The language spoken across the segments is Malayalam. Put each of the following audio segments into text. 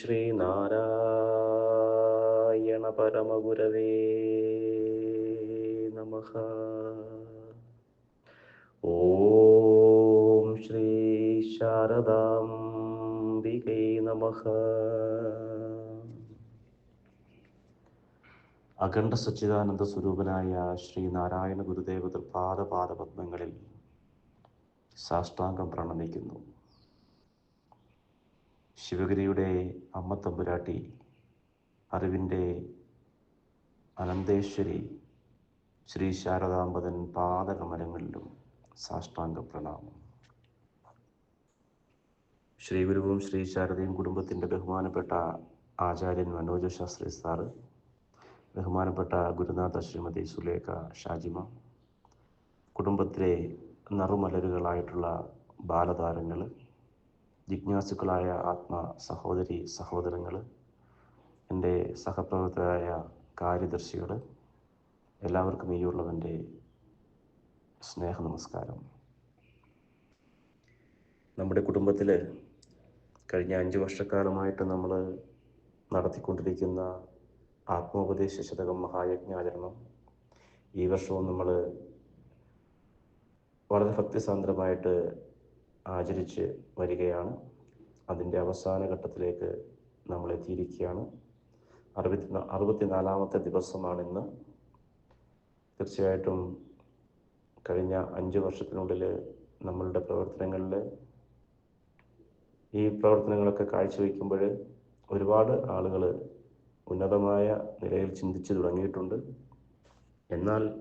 ശ്രീനാരായണ പരമഗുരവേ നമ. ഓം ശ്രീ ശാരദാംബികൈ നമ. അഖണ്ഡ സച്ചിദാനന്ദ സ്വരൂപനായ ശ്രീ നാരായണ ഗുരുദേവ തൃപാദപാദപത്മങ്ങളിൽ സാഷ്ടാംഗം പ്രണമിക്കുന്നു. ശിവഗിരിയുടെ അമ്മ തമ്പുരാട്ടി അറിവിന്റെ അനന്തേശ്വരി ശ്രീ ശാരദാംബതൻ പാദകമലങ്ങളിലും സാഷ്ടാംഗ പ്രണാമം. ശ്രീഗുരുവും ശ്രീ ശാരദയും കുടുംബത്തിന്റെ ബഹുമാനപ്പെട്ട ആചാര്യൻ മനോജ് ശാസ്ത്രി സാർ ബഹുമാനപ്പെട്ട ഗുരുനാഥ ശ്രീമതി സുലേഖ ഷാജിമ കുടുംബത്തിലെ നറുമലരുകളായിട്ടുള്ള ബാലതാരങ്ങൾ ജിജ്ഞാസുക്കളായ ആത്മ സഹോദരി സഹോദരങ്ങൾ എന്റെ സഹപ്രവർത്തകരായ കാര്യദർശികൾ എല്ലാവർക്കും ഈ ഉള്ളവന്റെ സ്നേഹ നമസ്കാരം നമ്മുടെ കുടുംബത്തിൽ കഴിഞ്ഞ അഞ്ച് വർഷക്കാലമായിട്ട് നമ്മൾ നടത്തിക്കൊണ്ടിരിക്കുന്ന ആത്മോപദേശ ശതകം മഹായജ്ഞാചരണം ഈ വർഷവും നമ്മൾ വളരെ ഭക്തിസാന്ദ്രമായിട്ട് ആചരിച്ച് വരികയാണ്. അതിന്റെ അവസാന ഘട്ടത്തിലേക്ക് നമ്മൾ എത്തിയിരിക്കുകയാണ്. അറുപത്തി അറുപത്തിനാലാമത്തെ ദിവസമാണ് ഇന്ന്. തീർച്ചയായിട്ടും കഴിഞ്ഞ അഞ്ച് വർഷത്തിനുള്ളിൽ നമ്മളുടെ പ്രവർത്തനങ്ങളിൽ ഈ പ്രവർത്തനങ്ങളൊക്കെ കാഴ്ചവെക്കുമ്പോൾ ഒരുപാട് ആളുകൾ ഉന്നതമായ നിലയിൽ ചിന്തിച്ചു തുടങ്ങിയിട്ടുണ്ട്. എന്നാൽ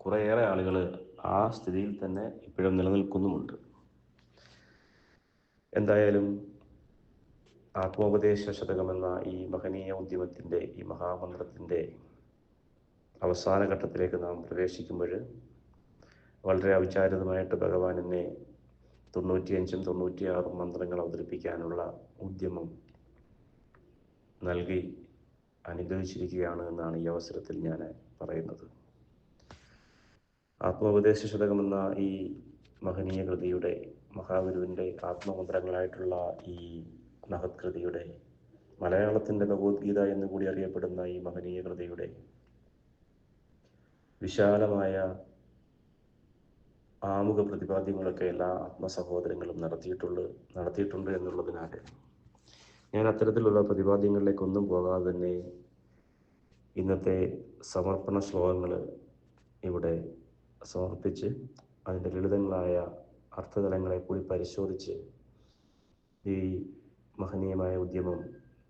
കുറേയേറെ ആളുകൾ ആ സ്ഥിതിയിൽ തന്നെ ഇപ്പോഴും നിലനിൽക്കുന്നുമുണ്ട്. എന്തായാലും ആത്മോപദേശ ശതകമെന്ന ഈ മഹനീയ ഉദ്യമത്തിന്റെ ഈ മഹാമന്ത്രത്തിന്റെ അവസാന ഘട്ടത്തിലേക്ക് നാം പ്രവേശിക്കുമ്പോൾ വളരെ അവിചാരിതമായിട്ട് ഭഗവാൻ എന്നെ തൊണ്ണൂറ്റിയഞ്ചും തൊണ്ണൂറ്റിയാറും മന്ത്രങ്ങൾ അവതരിപ്പിക്കാനുള്ള ഉദ്യമം നൽകി അനുഗ്രഹിച്ചിരിക്കുകയാണ് എന്നാണ് ഈ അവസരത്തിൽ ഞാൻ പറയുന്നത്. ആത്മോപദേശ ശതകമെന്ന ഈ മഹനീയ കൃതിയുടെ മഹാഗുരുവിന്റെ ആത്മമന്ത്രങ്ങളായിട്ടുള്ള ഈ മഹത്കൃതിയുടെ മലയാളത്തിന്റെ ഭഗവത്ഗീത എന്ന് കൂടി അറിയപ്പെടുന്ന ഈ മഹനീയ കൃതിയുടെ വിശാലമായ ആമുഖ പ്രതിപാദ്യങ്ങളൊക്കെ എല്ലാ ആത്മസഹോദരങ്ങളും നടത്തിയിട്ടുള്ള നടത്തിയിട്ടുണ്ട് എന്നുള്ളതിനാൽ ഞാൻ അത്തരത്തിലുള്ള പ്രതിപാദ്യങ്ങളിലേക്കൊന്നും പോകാതെ തന്നെ ഇന്നത്തെ സമർപ്പണ ശ്ലോകങ്ങൾ ഇവിടെ സമർപ്പിച്ച് അതിന്റെ ലളിതങ്ങളായ അർത്ഥതലങ്ങളെ കൂടി പരിശോധിച്ച് ഈ മഹനീയമായ ഉദ്യമം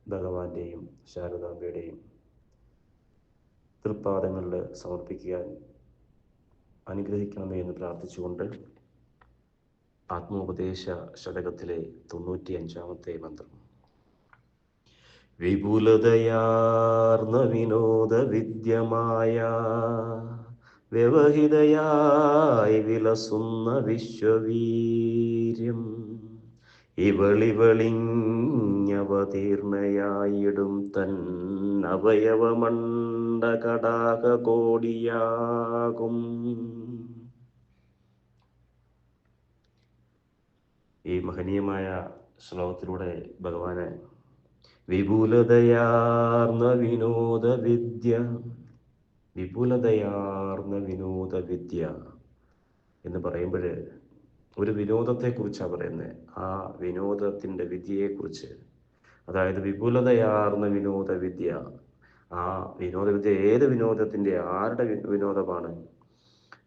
ഭഗവാന്റെയും ശാരദാംബയുടെയും തൃപ്പാദങ്ങളിൽ സമർപ്പിക്കാൻ അനുഗ്രഹിക്കണമേ എന്ന് പ്രാർത്ഥിച്ചുകൊണ്ട് ആത്മോപദേശ ശതകത്തിലെ തൊണ്ണൂറ്റി അഞ്ചാമത്തെ മന്ത്രം. വിപുലതയാർന്ന വിനോദ വിദ്യമായ വ്യവഹിതയായി വിലസുന്ന വിശ്വവീര്യം. ഇവളിവളിഞ്ഞവതീർണയായിടും തൻ അവയവമണ്ട കടാക കോടിയാകും ഈ മഹനീയമായ ശ്ലോകത്തിലൂടെ ഭഗവാന് വിപുലതയാർന്ന വിനോദ വിദ്യ വിപുലതയാർന്ന വിനോദ വിദ്യ എന്ന് പറയുമ്പോൾ ഒരു വിനോദത്തെ വിനോദത്തെക്കുറിച്ചാണ് പറയുന്നത് ആ വിനോദത്തിന്റെ വിദ്യയെക്കുറിച്ച് അതായത് വിപുലതയാർന്ന വിനോദ വിദ്യ ആ വിനോദവിദ്യ ഏത് വിനോദത്തിന്റെ ആരുടെ വിനോദമാണ്?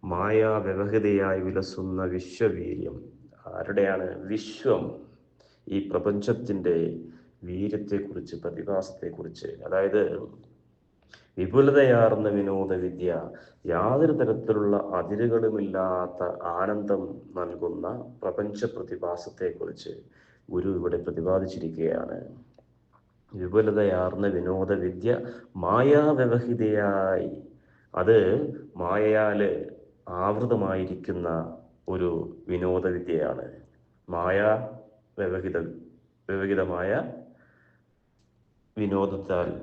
മായാ വ്യവഹൃതയായി വിലസുന്ന വിശ്വവീര്യം. ആരുടെയാണ്? വിശ്വം. ഈ പ്രപഞ്ചത്തിന്റെ വീര്യത്തെക്കുറിച്ച് പ്രതിഭാസത്തെക്കുറിച്ച്. അതായത് വിപുലതയാർന്ന വിനോദവിദ്യ യാതൊരു തരത്തിലുള്ള അതിരുകളുമില്ലാത്ത ആനന്ദം നൽകുന്ന പ്രപഞ്ച പ്രതിഭാസത്തെക്കുറിച്ച് ഗുരു ഇവിടെ പ്രതിപാദിച്ചിരിക്കുകയാണ്. വിപുലതയാർന്ന വിനോദവിദ്യ മായാവ്യവഹിതയായി. അത് മായയാൽ ആവൃതമായിരിക്കുന്ന ഒരു വിനോദവിദ്യയാണ്. മായാ വ്യവഹിത വ്യവഹിതമായ വിനോദത്താൽ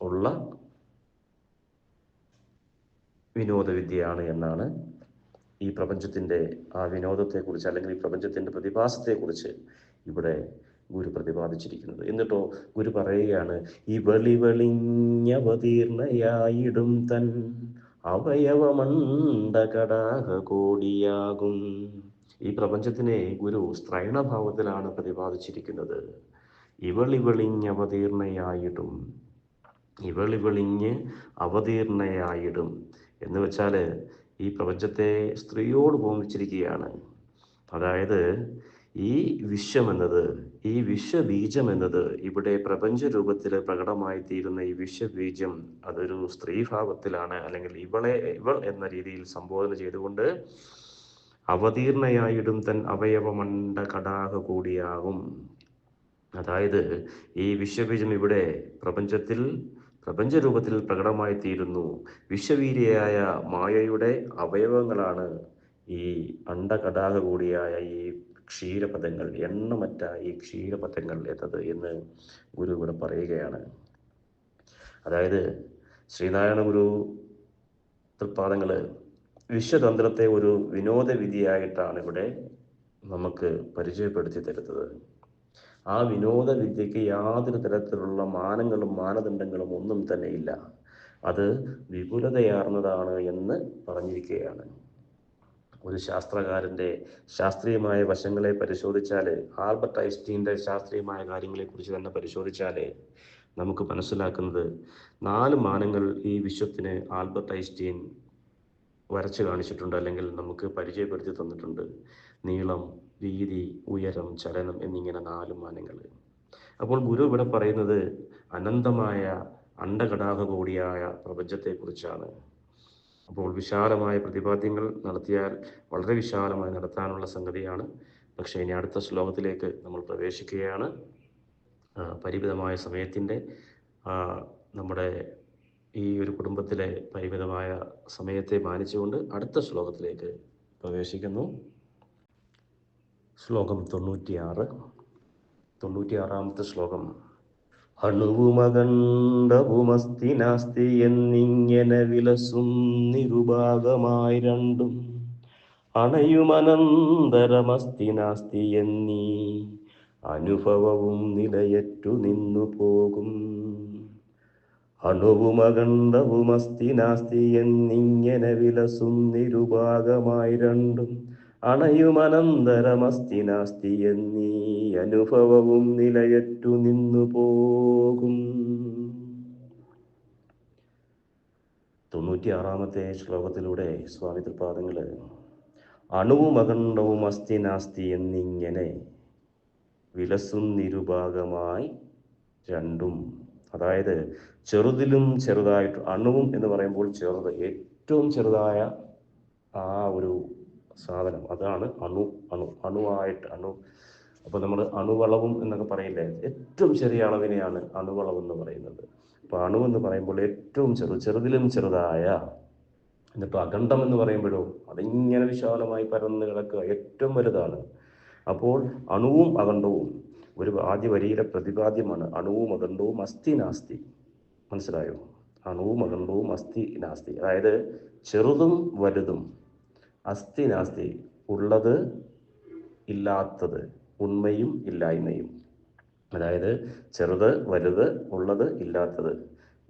ഉള്ള വിനോദവിദ്യയാണ് എന്നാണ് ഈ പ്രപഞ്ചത്തിന്റെ ആ വിനോദത്തെക്കുറിച്ച് അല്ലെങ്കിൽ ഈ പ്രപഞ്ചത്തിന്റെ പ്രതിഭാസത്തെക്കുറിച്ച് ഇവിടെ ഗുരു പ്രതിപാദിച്ചിരിക്കുന്നത്. എന്നിട്ടോ ഗുരു പറയുകയാണ് ഈ വെളി വെളിഞ്ഞവതീർണയായിടും തൻ അവയവമണ്ട കടാഹ കോടിയാകും. ഈ പ്രപഞ്ചത്തിനെ ഗുരു സ്ത്രൈണഭാവത്തിലാണ് പ്രതിപാദിച്ചിരിക്കുന്നത്. ഇവളിവെളിഞ്ഞവതീർണയായിടും ഇവളിവെളിഞ്ഞ് അവതീർണയായിടും എന്ന് വെച്ചാൽ ഈ പ്രപഞ്ചത്തെ സ്ത്രീയോട് ഉപമിച്ചിരിക്കുകയാണ് അതായത് ഈ വിശ്വം എന്നത് ഈ വിശ്വബീജം എന്നത് ഇവിടെ പ്രപഞ്ച രൂപത്തിൽ പ്രകടമായി തീരുന്ന ഈ വിശ്വബീജം അതൊരു സ്ത്രീഭാവത്തിലാണ് അല്ലെങ്കിൽ ഇവളെ ഇവൾ എന്ന രീതിയിൽ സംബോധന ചെയ്തുകൊണ്ട് അവതീർണയായിടും തൻ അവയവമണ്ട കടാക കൂടിയാകും. അതായത് ഈ വിശ്വബീജം ഇവിടെ പ്രപഞ്ചത്തിൽ പ്രപഞ്ച രൂപത്തിൽ പ്രകടമായി തീരുന്നു വിശ്വവീര്യയായ മായയുടെ അവയവങ്ങളാണ് ഈ അണ്ടകടാക കൂടിയായ ഈ ക്ഷീരപഥങ്ങൾ എണ്ണമറ്റ ഈ ക്ഷീരപഥങ്ങൾ എന്നത് എന്ന് ഗുരു ഇവിടെ പറയുകയാണ്. അതായത് ശ്രീനാരായണ ഗുരു തൃപ്പാദങ്ങൾ വിശ്വതന്ത്രത്തെ ഒരു വിനോദവിധിയായിട്ടാണ് ഇവിടെ നമുക്ക് പരിചയപ്പെടുത്തി തരുന്നത്. ആ വിനോദ വിദ്യക്ക് യാതൊരു തരത്തിലുള്ള മാനങ്ങളും മാനദണ്ഡങ്ങളും ഒന്നും തന്നെ ഇല്ല. അത് വിപുലതയാർന്നതാണ് എന്ന് പറഞ്ഞിരിക്കുകയാണ്. ഒരു ശാസ്ത്രകാരന്റെ ശാസ്ത്രീയമായ വശങ്ങളെ പരിശോധിച്ചാൽ ആൽബർട്ട് ഐസ്റ്റീന്റെ ശാസ്ത്രീയമായ കാര്യങ്ങളെ കുറിച്ച് തന്നെ പരിശോധിച്ചാൽ നമുക്ക് മനസ്സിലാക്കുന്നത് നാല് മാനങ്ങൾ ഈ വിശ്വത്തിന് ആൽബർട്ട് ഐസ്റ്റീൻ വരച്ചു കാണിച്ചിട്ടുണ്ട് അല്ലെങ്കിൽ നമുക്ക് പരിചയപ്പെടുത്തി തന്നിട്ടുണ്ട്. നീളം വീതി ഉയരം ചലനം എന്നിങ്ങനെ നാല് മാനങ്ങൾ. അപ്പോൾ ഗുരു ഇവിടെ പറയുന്നത് അനന്തമായ അണ്ടഘടാക കൂടിയായ പ്രപഞ്ചത്തെക്കുറിച്ചാണ്. അപ്പോൾ വിശാലമായ പ്രതിപാദ്യങ്ങൾ നടത്തിയാൽ വളരെ വിശാലമായി നടത്താനുള്ള സംഗതിയാണ്. പക്ഷേ ഇനി അടുത്ത ശ്ലോകത്തിലേക്ക് നമ്മൾ പ്രവേശിക്കുകയാണ്. പരിമിതമായ സമയത്തിന്റെ നമ്മുടെ ഈ ഒരു കുടുംബത്തിലെ പരിമിതമായ സമയത്തെ മാനിച്ചുകൊണ്ട് അടുത്ത ശ്ലോകത്തിലേക്ക് പ്രവേശിക്കുന്നു. ശ്ലോകം തൊണ്ണൂറ്റിയാറ്. തൊണ്ണൂറ്റിയാറാമത്തെ ശ്ലോകം. അണുവുമകണ്ഡവുമസ്തി നാസ്തി എന്നിങ്ങനെ വിലസും നിരുഭാഗമായി രണ്ടും. അണയുമനന്തരമസ്തി നാസ്തി എന്നീ അനുഭവവും നിലയറ്റു നിന്നു പോകും. അണുവുമകണ്ഡവുമസ്തി നാസ്തി എന്നിങ്ങനെ വിലസും നിരുഭാഗമായി രണ്ടും. അണയുമനന്തരമസ്തി നാസ്തി എന്നീ അനുഭവവും നിലയറ്റു നിന്നു പോകും. തൊണ്ണൂറ്റിയാറാമത്തെ ശ്ലോകത്തിലൂടെ സ്വാമി തൃപാദങ്ങൾ അണുവും അഖണ്ഡവും അസ്ഥി നാസ്തി എന്നിങ്ങനെ വിലസും നിരുഭാഗമായി രണ്ടും അതായത് ചെറുതിലും ചെറുതായിട്ട് അണുവും എന്ന് പറയുമ്പോൾ ചെറുത് ഏറ്റവും ചെറുതായ ആ ഒരു സാധനം. അതാണ് അണു അണു അണുവായിട്ട് അണു. അപ്പോൾ നമ്മൾ അണുവളവും എന്നൊക്കെ പറയില്ലേ? ഏറ്റവും ചെറിയ അളവിനെയാണ് അണുവളവ് എന്ന് പറയുന്നത്. അപ്പോൾ അണു എന്ന് പറയുമ്പോൾ ഏറ്റവും ചെറു ചെറുതിലും ചെറുതായ എന്നിട്ട് അഖണ്ഡം എന്ന് പറയുമ്പോഴോ അതിങ്ങനെ വിശാലമായി പരന്ന് കിടക്കുക ഏറ്റവും വലുതാണ്. അപ്പോൾ അണുവും അഖണ്ഡവും ഒരു ആദ്യ വരിയിലെ പ്രതിപാദ്യമാണ് അണുവും അഖണ്ഡവും അസ്ഥി നാസ്തി. മനസ്സിലായോ? അണുവും അഖണ്ഡവും അസ്ഥി നാസ്തി. അതായത് ചെറുതും വലുതും. അസ്ഥി നാസ്തി ഉള്ളത് ഇല്ലാത്തത് ഉണ്മയും ഇല്ലായ്മയും. അതായത് ചെറുത് വലുത് ഉള്ളത് ഇല്ലാത്തത്.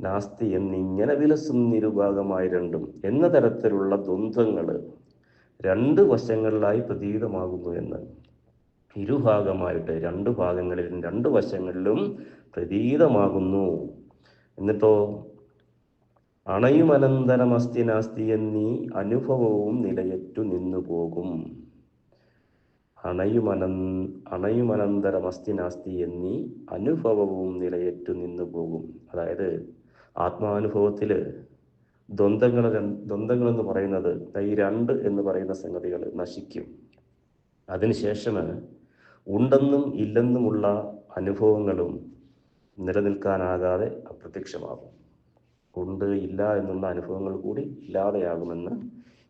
നാസ്തി എന്നിങ്ങനെ വിലസും നിരുഭാഗമായി രണ്ടും. എന്ന തരത്തിലുള്ള ദ്വന്ദ്ങ്ങൾ രണ്ട് വശങ്ങളിലായി പ്രതീതമാകുന്നു എന്ന്. ഇരുഭാഗമായിട്ട് രണ്ട് ഭാഗങ്ങളിലും രണ്ട് വശങ്ങളിലും പ്രതീതമാകുന്നു. എന്നിട്ടോ അണയുമനന്തരമസ്തി നാസ്തി എന്നീ അനുഭവവും നിലയറ്റു നിന്നു പോകും. അണയുമനൻ അണയുമനന്തരമസ്തി നാസ്തി എന്നീ അനുഭവവും നിലയറ്റു നിന്നു പോകും. അതായത് ആത്മാനുഭവത്തിൽ ദ്വന്ദ്ങ്ങൾ ദ്വന്ദ്ങ്ങൾ എന്ന് പറയുന്നത് ഈ രണ്ട് എന്ന് പറയുന്ന സംഗതികൾ നശിക്കും. അതിനുശേഷം ഉണ്ടെന്നും ഇല്ലെന്നുമുള്ള അനുഭവങ്ങളും നിലനിൽക്കാനാകാതെ അപ്രത്യക്ഷമാകും. ഉണ്ട് ഇല്ല എന്നുള്ള അനുഭവങ്ങൾ കൂടി ഇല്ലാതെയാകുമെന്ന്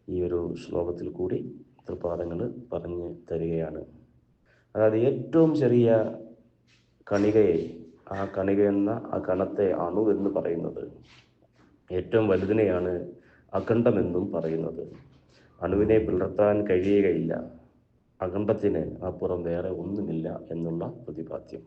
ഈ ഒരു ശ്ലോകത്തിൽ കൂടി തൃപാദങ്ങൾ പറഞ്ഞു തരികയാണ്. അതായത് ഏറ്റവും ചെറിയ കണികയെ ആ കണിക എന്ന ആ കണത്തെ അണു എന്ന് പറയുന്നത്. ഏറ്റവും വലുതിനെയാണ് അഖണ്ഡമെന്നും പറയുന്നത്. അണുവിനെ പിളർത്താൻ കഴിയുകയില്ല. അഖണ്ഡത്തിന് അപ്പുറം വേറെ ഒന്നുമില്ല എന്നുള്ള പ്രതിപാദ്യം.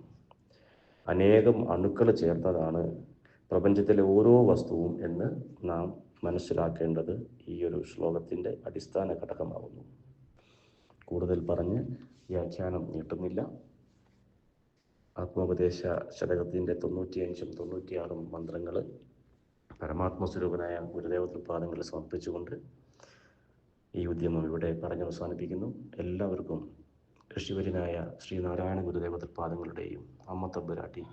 അനേകം അണുക്കൾ ചേർന്നതാണ് പ്രപഞ്ചത്തിലെ ഓരോ വസ്തുവും എന്ന് നാം മനസ്സിലാക്കേണ്ടത് ഈ ഒരു ശ്ലോകത്തിന്റെ അടിസ്ഥാന ഘടകമാകുന്നു കൂടുതൽ പറഞ്ഞ് വ്യാഖ്യാനം നീട്ടുന്നില്ല. ആത്മോപദേശ ശതകത്തിന്റെ തൊണ്ണൂറ്റിയഞ്ചും തൊണ്ണൂറ്റിയാറും മന്ത്രങ്ങൾ ഗുരുദേവ തൃപ്പാദങ്ങളിൽ സമർപ്പിച്ചുകൊണ്ട് ഈ ഉദ്യമം ഇവിടെ പറഞ്ഞു അവസാനിപ്പിക്കുന്നു എല്ലാവർക്കും ഋഷിവര്യനായ ശ്രീനാരായണ ഗുരുദേവ തൃപ്പാദങ്ങളുടെയും അമ്മ തമ്പുരാട്ടി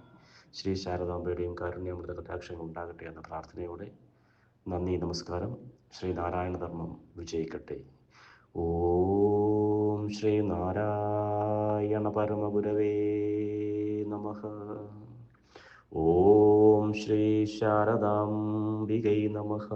ശ്രീ ശാരദാംബയുടെയും കാരുണ്യാമൃത കടാക്ഷങ്ങൾ ഉണ്ടാകട്ടെ എന്ന പ്രാർത്ഥനയോടെ നന്ദി നമസ്കാരം. ശ്രീ ധർമ്മം വിജയിക്കട്ടെ. ഓം ശ്രീ നാരായണ പരമഗുരവേ നമ. ഓം ശ്രീ ശാരദാംബികൈ നമഃ.